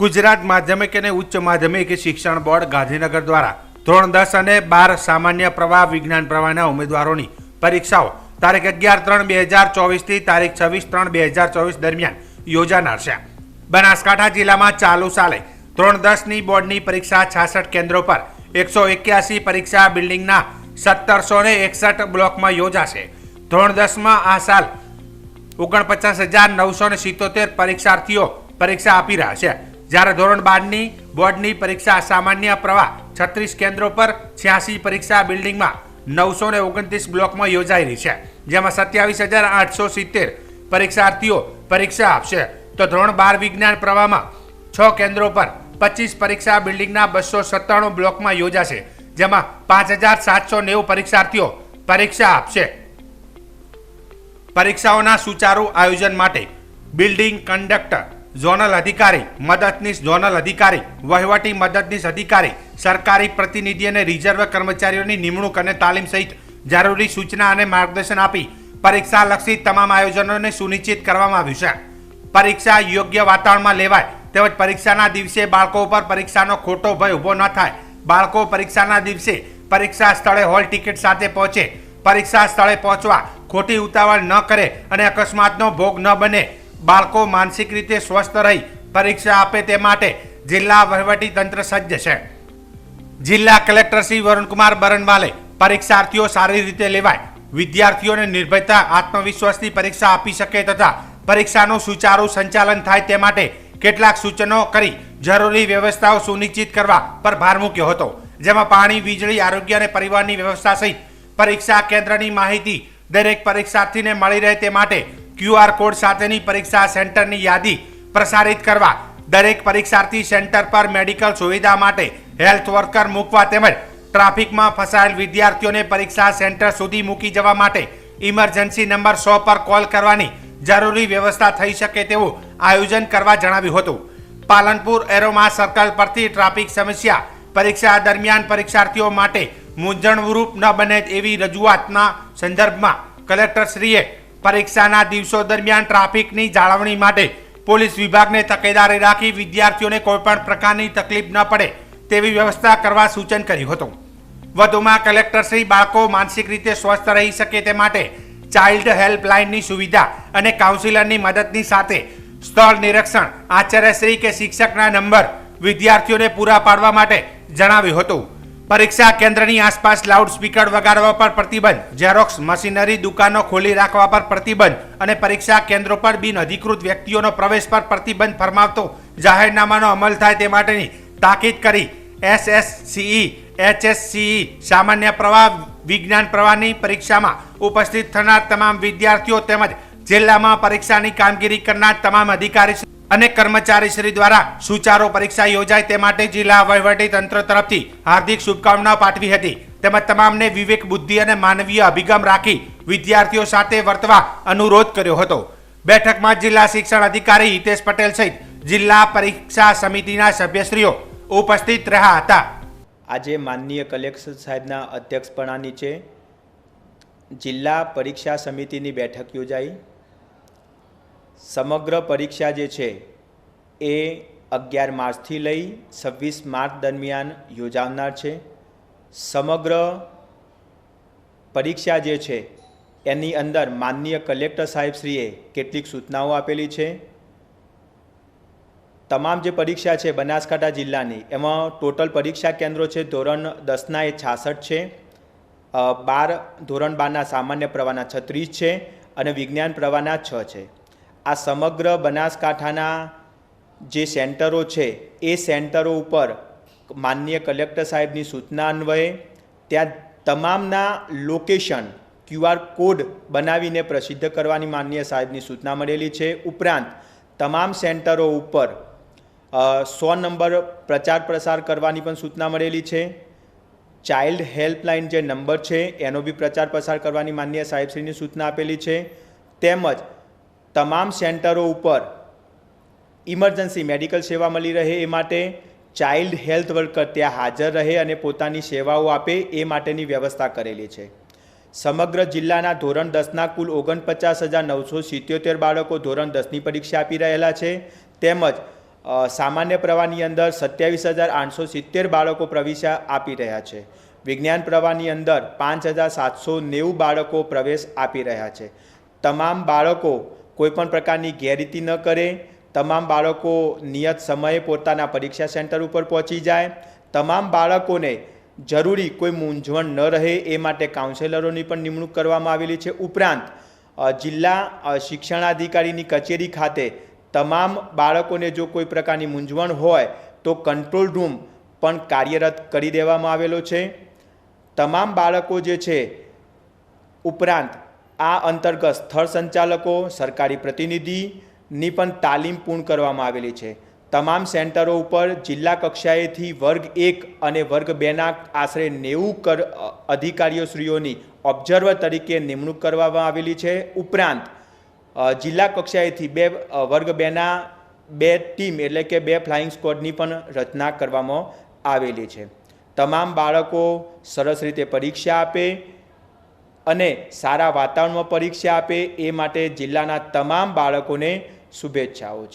ગુજરાત માધ્યમિક અને ઉચ્ચ માધ્યમિક શિક્ષણ બોર્ડ ગાંધીનગર દ્વારા ધોરણ દસ અને બાર સામાન્ય પ્રવાહ, વિજ્ઞાન પ્રવાહના ઉમેદવારોની પરીક્ષાઓ તારીખ અગિયાર ત્રણ બે હજાર ચોવીસથી તારીખ છવ્વીસ ત્રણ બે હજાર ચોવીસ દરમિયાન યોજાનાર છે. બનાસકાંઠા જિલ્લામાં ચાલુ સાલે ધોરણ દસની બોર્ડની પરીક્ષા છાસઠ કેન્દ્રો પર એકસો એક્યાસી પરીક્ષા બિલ્ડિંગના સત્તરસો ને એકસઠ બ્લોકમાં યોજાશે. ધોરણ દસમાં આ સાલ ઓગણપચાસ હજાર નવસો ને સિત્તોતેર પરીક્ષાર્થીઓ પરીક્ષા આપી રહ્યા છે. જ્યારે ધોરણ બારની બોર્ડની પરીક્ષા સામાન્ય પ્રવાહ છત્રીસ કેન્દ્રો પર છ્યાસી પરીક્ષા બિલ્ડિંગમાં નવસો ને ઓગણત્રીસ બ્લોકમાં યોજાઈ રહી છે, જેમાં સત્યાવીસ હજાર આઠસો સિત્તેર પરીક્ષાર્થીઓ પરીક્ષા આપશે. તો ધોરણ બાર વિજ્ઞાન પ્રવાહમાં છ કેન્દ્રો પર પચીસ પરીક્ષા બિલ્ડિંગના બસો સત્તાણું બ્લોકમાં યોજાશે, જેમાં પાંચ હજાર સાતસો નેવું પરીક્ષાર્થીઓ પરીક્ષા આપશે. પરીક્ષાઓના સુચારુ આયોજન માટે બિલ્ડિંગ કંડક્ટર ઝોનલ અધિકારી મદદનીશ ઝોનલ અધિકારી, વહીવટી મદદનીશ અધિકારી, સરકારી પ્રતિનિધિ અને રિઝર્વ કર્મચારીઓની નિમણૂક અને તાલીમ સહિત જરૂરી સૂચના અને માર્ગદર્શન આપી પરીક્ષા લક્ષી તમામ આયોજનોને સુનિશ્ચિત કરવામાં આવ્યું છે. પરીક્ષા યોગ્ય વાતાવરણમાં લેવાય તેમજ પરીક્ષાના દિવસે બાળકો ઉપર પરીક્ષાનો ખોટો ભય ઊભો ન થાય. બાળકો પરીક્ષાના દિવસે પરીક્ષા સ્થળે હોલ ટિકિટ સાથે પહોંચે. પરીક્ષા સ્થળે પહોંચવા ખોટી ઉતાવળ ન કરે અને અકસ્માતનો ભોગ ન બને. બાળકો માનસિક રીતે સ્વસ્થ રહી પરીક્ષા આપે તે માટે જિલ્લા વહીવટી તંત્ર સજ્જ છે. જિલ્લા કલેક્ટર શ્રી વરુણકુમાર બરણવાલે પરીક્ષાર્થીઓ સારી રીતે લેવાય, વિદ્યાર્થીઓને નિર્ભયતા, આત્મવિશ્વાસથી પરીક્ષા આપી શકે તથા પરીક્ષાનું સુચારુ સંચાલન થાય તે માટે કેટલાક સૂચનો કરી જરૂરી વ્યવસ્થાઓ સુનિશ્ચિત કરવા પર ભાર મૂક્યો હતો, જેમાં પાણી, વીજળી, આરોગ્ય અને પરિવહનની વ્યવસ્થા સહિત પરીક્ષા કેન્દ્રની માહિતી દરેક પરીક્ષાર્થીને મળી રહે તે માટે ક્યુઆર કોડ સાથેની પરીક્ષા સેન્ટરની યાદી પ્રસારિત કરવા દરેક પરીક્ષાર્થી સેન્ટર પર મેડિકલ સુવિધા માટે હેલ્થ વર્કર મૂકવા તેમજ ટ્રાફિકમાં ફસાયેલ વિદ્યાર્થીઓને પરીક્ષા સેન્ટર સુધી મૂકી જવા માટે ઇમરજન્સી નંબર સો પર કોલ કરવાની જરૂરી વ્યવસ્થા થઈ શકે તેવું આયોજન કરવા જણાવ્યું હતું. પાલનપુર એરોમા સર્કલ પરથી ટ્રાફિક સમસ્યા પરીક્ષા દરમિયાન પરીક્ષાર્થીઓ માટે મૂંઝવણરૂપ ન બને એવી રજૂઆતના સંદર્ભમાં કલેક્ટરશ્રીએ પરીક્ષાના દિવસો દરમિયાન ટ્રાફિકની જાળવણી માટે પોલીસ વિભાગને તકેદારી રાખી વિદ્યાર્થીઓને કોઈપણ પ્રકારની તકલીફ ન પડે તેવી વ્યવસ્થા કરવા સૂચન કર્યું હતું. વધુમાં કલેક્ટરશ્રી બાળકો માનસિક રીતે સ્વસ્થ રહી શકે તે માટે ચાઇલ્ડ હેલ્પલાઇનની સુવિધા અને કાઉન્સિલરની મદદની સાથે સ્થળ નિરીક્ષણ આચાર્યશ્રી કે શિક્ષકના નંબર વિદ્યાર્થીઓને પૂરા પાડવા માટે જણાવ્યું હતું. પરીક્ષા કેન્દ્રની આસપાસ લાઉડ સ્પીકર વગાડવા પર પ્રતિબંધ ઝેરોક્સ મશીનરી દુકાનો ખોલી રાખવા પર પ્રતિબંધ અને પરીક્ષા કેન્દ્રો પર બિન અધિકૃત વ્યક્તિઓનો પ્રવેશ પર પ્રતિબંધ ફરમાવતો જાહેરનામાનો અમલ થાય તે માટેની તાકીદ કરી એસએસસીઈ, એચએસસીઈ, સામાન્ય પ્રવાહ, વિજ્ઞાન પ્રવાહની પરીક્ષામાં ઉપસ્થિત થનાર તમામ વિદ્યાર્થીઓ તેમજ જિલ્લામાં પરીક્ષાની કામગીરી કરનાર તમામ અધિકારી અને કર્મચારીશ્રી દ્વારા સુચારો પરીક્ષા યોજાય તે માટે જિલ્લા વહીવટી તંત્ર તરફથી હાર્દિક શુભકામનાઓ પાઠવી હતી. તેમજ તમામને વિવેક, બુદ્ધિ અને માનવીય અભિગમ રાખી વિદ્યાર્થીઓ સાથે વર્તવા અનુરોધ કર્યો હતો. બેઠકમાં જિલ્લા શિક્ષણ અધિકારી હિતેશ પટેલ સહિત જિલ્લા પરીક્ષા સમિતિના સભ્યશ્રીઓ ઉપસ્થિત રહ્યા હતા. આજે માનનીય કલેક્ટર સાહેબના અધ્યક્ષપણા નીચે જિલ્લા પરીક્ષા સમિતિની બેઠક યોજાઈ. સમગ્ર પરીક્ષા જે છે એ અગિયાર માર્ચથી લઈ છવ્વીસ માર્ચ દરમિયાન યોજાનાર છે. સમગ્ર પરીક્ષા જે છે એની અંદર માનનીય કલેક્ટર સાહેબશ્રીએ કેટલીક સૂચનાઓ આપેલી છે. તમામ જે પરીક્ષા છે બનાસકાંઠા જિલ્લાની, એમાં ટોટલ પરીક્ષા કેન્દ્રો છે ધોરણ દસના એ છાસઠ છે બાર ધોરણ બારના સામાન્ય પ્રવાહના છત્રીસ છે અને વિજ્ઞાન પ્રવાહના છ છે. આ સમગ્ર બનાસકાંઠાના જે સેન્ટરો છે, એ સેન્ટરો ઉપર માનનીય કલેક્ટર સાહેબની સૂચના અન્વયે ત્યાં તમામના લોકેશન ક્યુઆર કોડ બનાવીને પ્રસિદ્ધ કરવાની માન્ય સાહેબની સૂચના મળેલી છે. ઉપરાંત, તમામ સેન્ટરો ઉપર સો નંબર પ્રચાર પ્રસાર કરવાની પણ સૂચના મળેલી છે. ચાઇલ્ડ હેલ્પલાઇન જે નંબર છે, એનો બી પ્રચાર પ્રસાર કરવાની માન્ય સાહેબશ્રીની સૂચના આપેલી છે. તેમજ તમામ સેન્ટરો ઉપર ઇમરજન્સી મેડિકલ સેવા મળી રહે એ માટે ચાઇલ્ડ હેલ્થ વર્કર ત્યાં હાજર રહે અને પોતાની સેવાઓ આપે એ માટેની વ્યવસ્થા કરેલી છે. સમગ્ર જિલ્લાના ધોરણ દસના કુલ ઓગણપચાસ હજાર નવસો સિત્યોતેર બાળકો ધોરણ દસની પરીક્ષા આપી રહેલા છે. તેમજ સામાન્ય પ્રવાહની અંદર સત્યાવીસ હજાર આઠસો સિત્તેર બાળકો પ્રવેશા આપી રહ્યા છે. વિજ્ઞાન પ્રવાહની અંદર પાંચ હજાર સાતસો નેવું બાળકો પ્રવેશ આપી રહ્યા છે. તમામ બાળકો કોઈપણ પ્રકારની ગેરરીતિ ન કરે, તમામ બાળકો નિયત સમયે પોતાના પરીક્ષા સેન્ટર ઉપર પહોંચી જાય, તમામ બાળકોને જરૂરી કોઈ મૂંઝવણ ન રહે એ માટે કાઉન્સેલરોની પણ નિમણૂક કરવામાં આવેલી છે. ઉપરાંત જિલ્લા શિક્ષણાધિકારીની કચેરી ખાતે તમામ બાળકોને જો કોઈ પ્રકારની મૂંઝવણ હોય તો કંટ્રોલ રૂમ પણ કાર્યરત કરી દેવામાં આવેલો છે. તમામ બાળકો જે છે, ઉપરાંત આ અંતર્ગત સ્થળ સંચાલકો, સરકારી પ્રતિનિધિની પણ તાલીમ પૂર્ણ કરવામાં આવેલી છે. તમામ સેન્ટરો ઉપર જિલ્લા કક્ષાએથી વર્ગ એક અને વર્ગ બેના આશરે નેવું કર અધિકારીઓશ્રીઓની ઓબ્ઝર્વર તરીકે નિમણૂક કરવામાં આવેલી છે. ઉપરાંત જિલ્લા કક્ષાએથી બે વર્ગ બેના બે ટીમ એટલે કે બે ફ્લાઇંગ સ્ક્વોડની પણ રચના કરવામાં આવેલી છે. તમામ બાળકો સરસ રીતે પરીક્ષા આપે અને સારા વાતાવરણમાં પરીક્ષા આપે એ માટે જિલ્લાના તમામ બાળકોને શુભેચ્છાઓ છે.